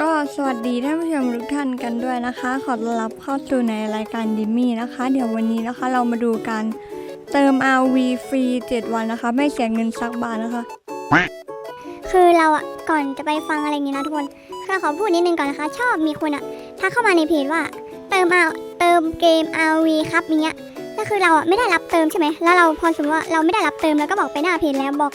ก็สวัสดีท่านผู้ชมทุกท่านกันด้วยนะคะ ขอต้อนรับเข้าสู่ในรายการดิมมี่นะคะ เดี๋ยววันนี้นะคะเรามาดูการเติม RV ฟรี 7 วันนะคะ ไม่เสียเงินสักบาทนะคะ คือเราอะก่อนจะไปฟังอะไรอย่างนี้นะทุกคนคือเราขอพูดนิดนึงก่อนนะคะ ชอบมีคนอะทักเข้ามาในเพจว่าเติมเอาเติมเกม RV ครับอย่างเงี้ยก็คือเราอะไม่ได้รับเติมใช่ไหมแล้วเราพอสมมติว่าเราไม่ได้รับเติมแล้วก็บอกไปหน้าเพจแล้วบอก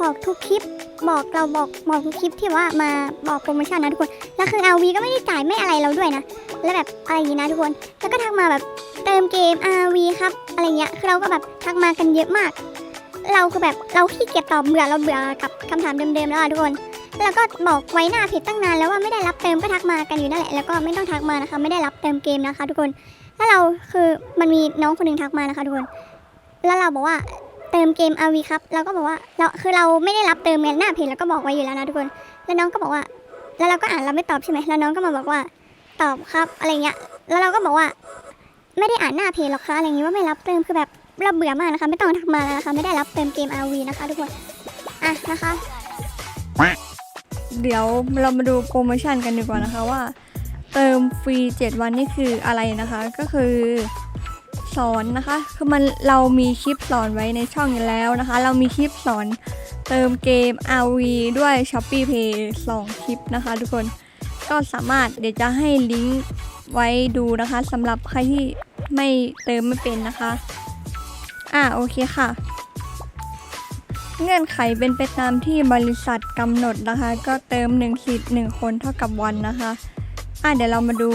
บอกทุกคลิป บอกเราบอกบอกทุกคลิปที่ว่ามาบอกโปรโมชั่นนะทุกคน แล้วคือ RV ก็ไม่ได้จ่ายไม่อะไรเราด้วยนะ แล้วแบบอะไรอย่างนี้นะทุกคน แล้วก็ทักมาแบบเติมเกม RV ครับอะไรเงี้ย คือเราก็แบบทักมากันเยอะมาก เราคือแบบเราขี้เกียจตอบเบื่อเราเบื่อกับคำถามเดิมๆแล้วอะทุกคน แล้วก็บอกไว้หน้าเพจตั้งนานแล้วว่าไม่ได้รับเติมก็ทักมากันอยู่นั่นแหละ แล้วก็ไม่ต้องทักมานะคะ ไม่ได้รับเติมเกมนะคะ ทุกคน แล้วเราคือมันมีน้องคนหนึ่งทักมานะคะทุกคน แล้วเราบอกว่า เติมเกม RV ครับเราก็บอกว่าเราคือเราไม่ได้รับเติมเงินหน้าเพจแล้วก็บอกไว้อยู่แล้วนะทุกคน แล้วน้องก็บอกว่า แล้วเราก็อ่านเราไม่ตอบใช่ไหมแล้วน้องก็มาบอกว่าตอบครับอะไรเงี้ยแล้วเราก็บอกว่า ไม่ได้อ่านหน้าเพจหรอกคะอะไรอย่างงี้ว่าไม่รับเติมคือแบบเราเบื่อมากนะคะ ไม่ต้องทักมาแล้วนะคะไม่ได้รับเติมเกม RV นะคะทุกคนอะนะคะ เดี๋ยวเรามาดูโปรโมชั่นกันดีกว่านะคะว่า เติมฟรี 7 วันนี่คืออะไรนะคะ ก็คือ สอนนะคะ คือมันเรามีคลิปสอนไว้ในช่องอยู่แล้วนะคะ เรามีคลิปสอนเติมเกม RV ด้วย Shopee Pay 2 คลิปนะคะ ทุกคนก็สามารถเดี๋ยวจะให้ลิงก์ไว้ดูนะคะสำหรับใครที่ไม่เติมไม่เป็นนะคะ อ่าโอเคค่ะ เงื่อนไขเป็นไปตามที่บริษัทกำหนดนะคะ ก็เติม1สิทธิ์1คนเท่ากับวันนะคะ อะเดี๋ยวเรามาดู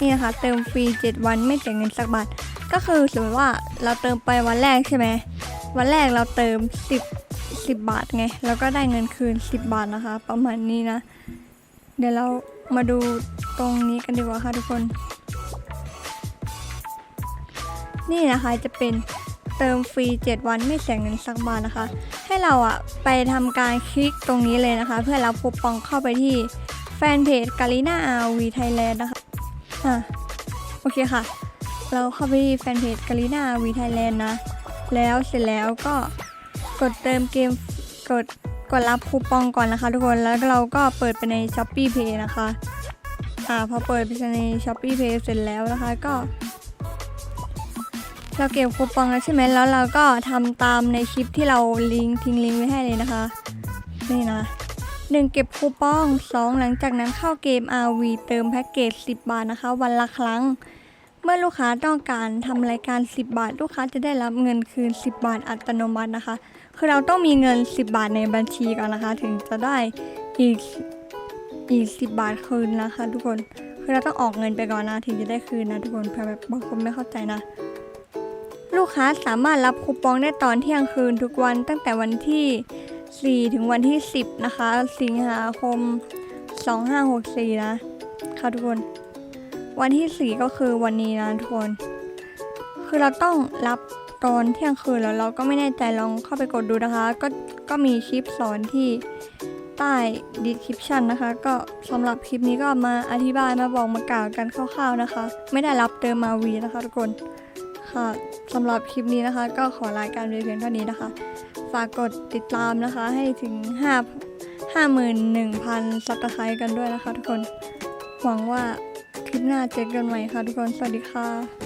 นี่นะคะ เติมฟรี 7 วันไม่เสียเงินสักบาท ก็คือสมมติว่าเราเติมไปวันแรกใช่ไหมวันแรกเราเติม 10 10 บาทไงแล้วก็ได้เงินคืน 10 บาทนะคะ ประมาณนี้นะ เดี๋ยวเรามาดูตรงนี้กันดีกว่าค่ะทุกคน นี่นะคะจะเป็นเติมฟรี 7 วันไม่เสียเงินสักบาทนะคะ ให้เราอะไปทำการคลิกตรงนี้เลยนะคะ เพื่อรับคูปองเข้าไปที่แฟนเพจกาลิน่าอาวีไทยแลนด์นะคะอะโอเคค่ะ เราเข้าไปที่แฟนเพจกาลินาอาวีไทยแลนด์นะ แล้วเสร็จแล้วก็กดเติมเกมกดกดรับคูปองก่อนนะคะทุกคนแล้วเราก็เปิดไปใน s h o p e e Pay นะคะอ่าพอเปิดไปใน s h o p e e Pay เสร็จแล้วนะคะก็ เราเก็บคูปองแล้วใช่ไหมแล้วเราก็ทำตามในคลิปที่เราลิงก์ทิ้งลิงก์ไว้ให้เลยนะคะนี่นะหนึ่งเก็บคูปองสองหลังจากนั้นเข้าเกม RV เติมแพ็กเกจ 10 บาทนะคะ วันละครั้ง เมื่อลูกค้าต้องการทำรายการ 10 บาท ลูกค้าจะได้รับเงินคืน 10 บาทอัตโนมัตินะคะ คือเราต้องมีเงิน 10 บาทในบัญชีก่อนนะคะ ถึงจะได้อีกอีก 10 บาทคืนนะคะ ทุกคน คือเราต้องออกเงินไปก่อนนะถึงจะได้คืนนะทุกคนเผื่อแบบบางคนไม่เข้าใจนะ ลูกค้าสามารถรับคูปองได้ตอนเที่ยงคืนทุกวันตั้งแต่วันที่ 4 ถึงวันที่ 10 นะคะ สิงหาคม 2564 นะค่ะทุกคน วันที่ 4 ก็คือวันนี้นะทุกคน คือเราต้องรับตอนเที่ยงคืนแล้วเราก็ไม่แน่ใจลองเข้าไปกดดูนะคะ ก็ก็มีคลิปสอนที่ใต้ description นะคะ ก็สำหรับคลิปนี้ก็มาอธิบายมาบอกมากล่าวกันคร่าวๆนะคะ ไม่ได้รับเติมมาวีนะคะทุกคนค่ะสำหรับคลิปนี้นะคะ ก็ขอรายการเพียงเท่านี้นะคะ ฝากกดติดตามนะคะ ให้ถึง 5 51,000 ซับสไครต์กันด้วยนะคะทุกคน หวังว่า ลิปหน้าเจอกันใหม่ค่ะทุกคน สวัสดีค่ะ